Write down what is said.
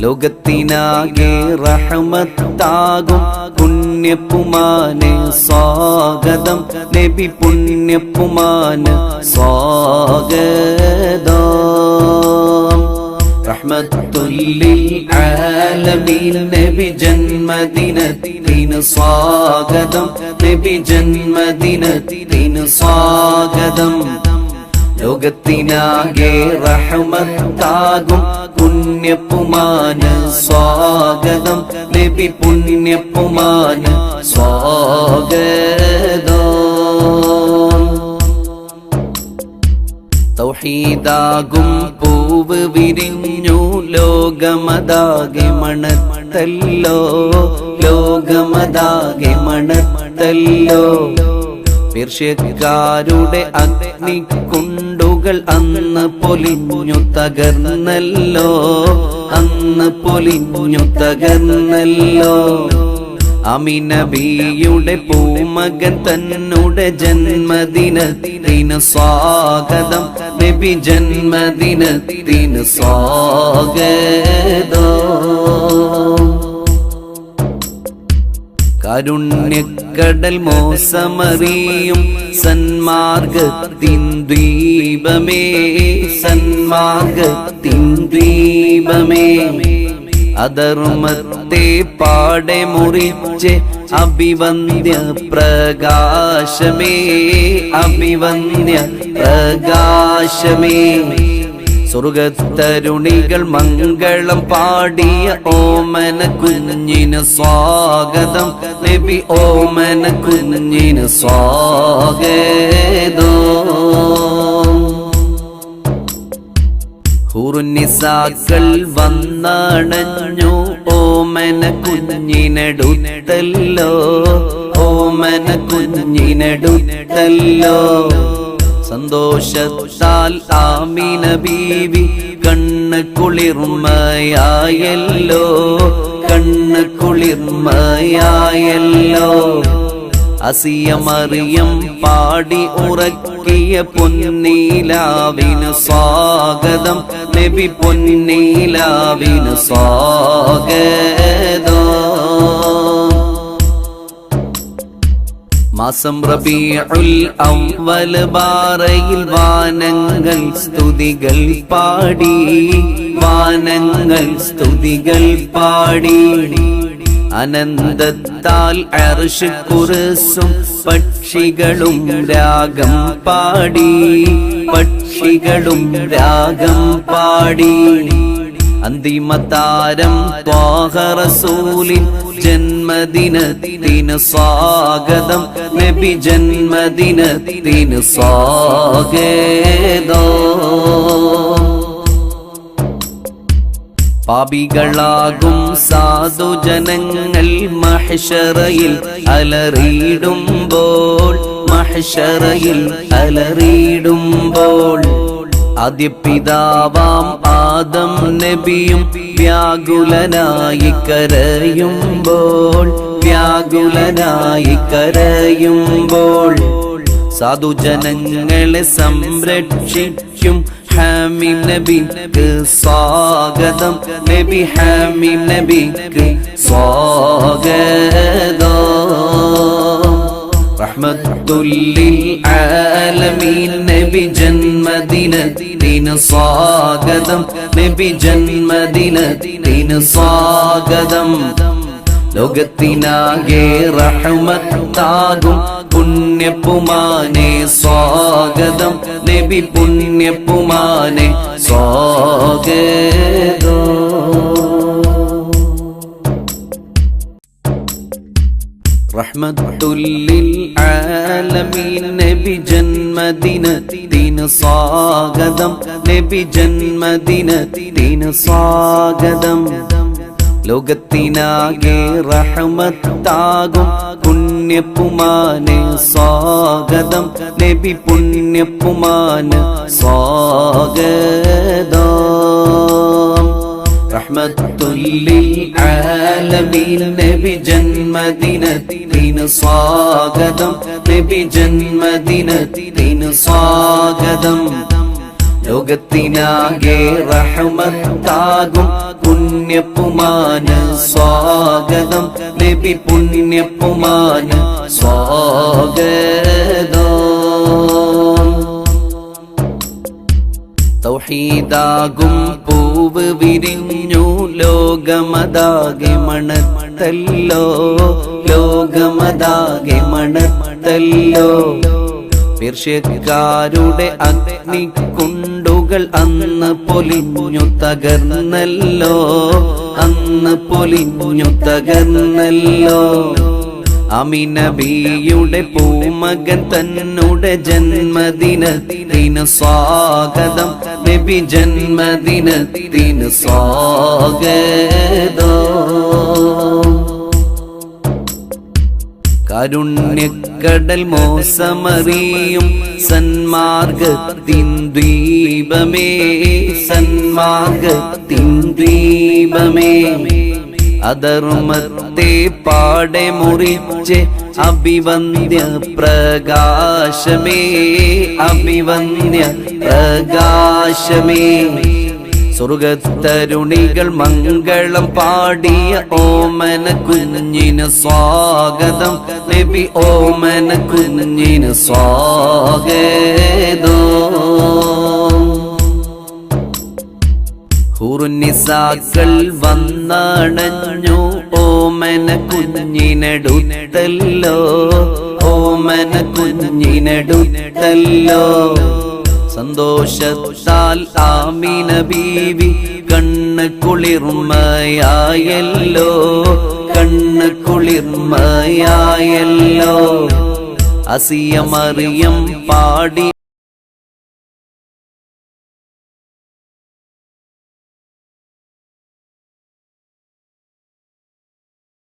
ലോകത്തിനാകെ റഹ്മത്താകും പുണ്യപ്പുമാന് സ്വാഗതം. നബി പുണ്യപ്പുമാന് സ്വാഗതം. നബി ജന്മദിനത്തിന് സ്വാഗതം. നബി ജന്മദിനത്തിന് സ്വാഗതം. ലോകത്തിനാകെ റഹമത്താകും. പുണ്യപ്പുമാന് സ്വാഗതം. നബി പുണ്യപ്പുമാന് സ്വാഗതം. തൗഹീദാകും പൂവ് വിരിഞ്ഞു ലോകമതാകെ മണത്തല്ലോ ലോകമതാകെ മണത്തല്ലോ. പേർഷ്യക്കാരുടെ അഗ്നിക്കുണ്ടുകൾ അന്ന് പൊലിഞ്ഞു തകർന്നല്ലോ അന്ന് പൊലിഞ്ഞു തകർന്നല്ലോ. അമിനബിയുടെ പൂമകൻ തന്നുടെ ജന്മദിനത്തിന് സ്വാഗതം. നബി ജന്മദിനത്തിന് സ്വാഗതം. കരുണ്യക്കടൽ മോസമറിയും സന്മാർഗത്തിൻ ദ്വീപമേ സന്മാർഗത്തിൻ ദ്വീപമേ. അധർമ്മത്തെ പാടെ മുറിച്ച് അഭിവന്ദ്യ പ്രകാശമേ അഭിവന്ദ്യ പ്രകാശമേ. സ്വർഗത്തരുണികൾ മംഗളം പാടിയ ഓമന കുഞ്ഞിന് സ്വാഗതം. നബി ഓമന കുഞ്ഞിന് സ്വാഗതം. ഹുറുനിസാക്കൾ വന്നണഞ്ഞു. ഓമന കുഞ്ഞിനടുത്തല്ലോ. ഓമന കുഞ്ഞിനടുത്തല്ലോ. സന്തോഷത്താൽ ആമിന ബീവി കണ്ണ് കുളിർമയായല്ലോ. കണ്ണ് കുളിർമയായല്ലോ. അസിയമറിയം പാടി ഉറക്കിയ പൊന്നീലാവിന് സ്വാഗതം. നബി പൊന്നീലാവിന് സ്വാഗതം. മാസം റബീഉൽ അവൽ ബാറയിൽ വാനങ്ങൾ സ്തുതികൾ പാടി. വാനങ്ങൾ സ്തുതികൾ പാടി. അനന്തത്താൽ അർഷ് കുറിസും പക്ഷികളും രാഗം പാടി പക്ഷികളും രാഗം പാടി. അന്തിമതാരം പാഹറസൂലിൻ ജന്മദിനത്തിന് സ്വാഗതം. നബി ജന്മദിനത്തിന് സ്വാഗതം. പാപികളാകും സാധുജനങ്ങൾ മഹിഷറയിൽ അലറിയിടുമ്പോൾ മഹിഷറയിൽ അലറിയിടുമ്പോൾ. ആദ്യ പിതാവാം ആദം നബിയും വ്യാകുലനായി കരയുമ്പോൾ വ്യാകുലനായി കരയുമ്പോൾ സാധുജനങ്ങളെ സംരക്ഷിക്കും ഹാമിം നബിക്ക് സ്വാഗതം. നബി ഹാമിം നബിക്ക് സ്വാഗതം. റഹ്മത്തുല്ലിൽ നബി ജന്മദിനത്തിന് സ്വാഗതം. നബി ജന്മദിനത്തിന് സ്വാഗതം. ലോകത്തിനാകെ റഹ്മത്താകും പുണ്യപ്പുമാനെ സ്വാഗതം നബി പുണ്യപ്പുമാനെ സ്വാഗതം. റഹ്മത്തുല്ലിൽ ആലമീൻ നബി ജന്മദിനത്തിന് സ്വാഗതം നബി ജന്മദിനത്തിന് സ്വാഗതം. ലോകത്തിനാകെ റഹമത്താകും പുണ്യപ്പുമാന് സ്വാഗതം. നബി പുണ്യപ്പുമാന് സ്വാഗതം. റഹ്മത്തുല്ലിൽ ആലമീൻ നബി ജന്മദിനത്തിന് സ്വാഗതം. നബി ജന്മദിനത്തിന് സ്വാഗതം. ലോകത്തിനാകെ റഹ്മത്താകും പുണ്യപ്പുമാന് സ്വാഗതം. നബി പുണ്യപ്പുമാന് സ്വാഗതം. തൗഹീദാകും പൂവ് വിരിഞ്ഞു ലോകമതാകെ മണത്തല്ലോ ലോകമതാകെ മണത്തല്ലോ. പേർഷ്യക്കാരുടെ അന്ന് പൊലിഞ്ഞു തകർന്നല്ലോ. അന്ന് പൊലിഞ്ഞു തകർന്നല്ലോ. അമിനബിയുടെ പൂമകൻ തന്നുടെ ജന്മദിനത്തിന് സ്വാഗതം. നബി ജന്മദിനത്തിന് സ്വാഗതം. കാരുണ്യക്കടൽ മോസമറിയും സന്മാർഗത്തിൻ ദ്വീപമേ സന്മാർഗത്തിൻ ദ്വീപമേ. അധർമ്മത്തെ പാടെ മുറിച്ച് അഭിവന്ദ്യ പ്രകാശമേ അഭിവന്ദ്യ പ്രകാശമേ സ്വർഗത്തരുണികൾ മംഗളം പാടിയ ഓമന കുഞ്ഞിന് സ്വാഗതം. നബി ഓമന കുഞ്ഞിന് സ്വാഗതോ. ഹുറുനിസാക്കൾ വന്നണഞ്ഞു ഓമന കുഞ്ഞിനടുത്തല്ലോ. ഓമന കുഞ്ഞിനടുത്തല്ലോ. സന്തോഷത്താൽ ആമിന ബീവി കണ്ണ് കുളിർമയായല്ലോ കണ്ണ് കുളിർമയായല്ലോ. അസിയമറിയം പാടി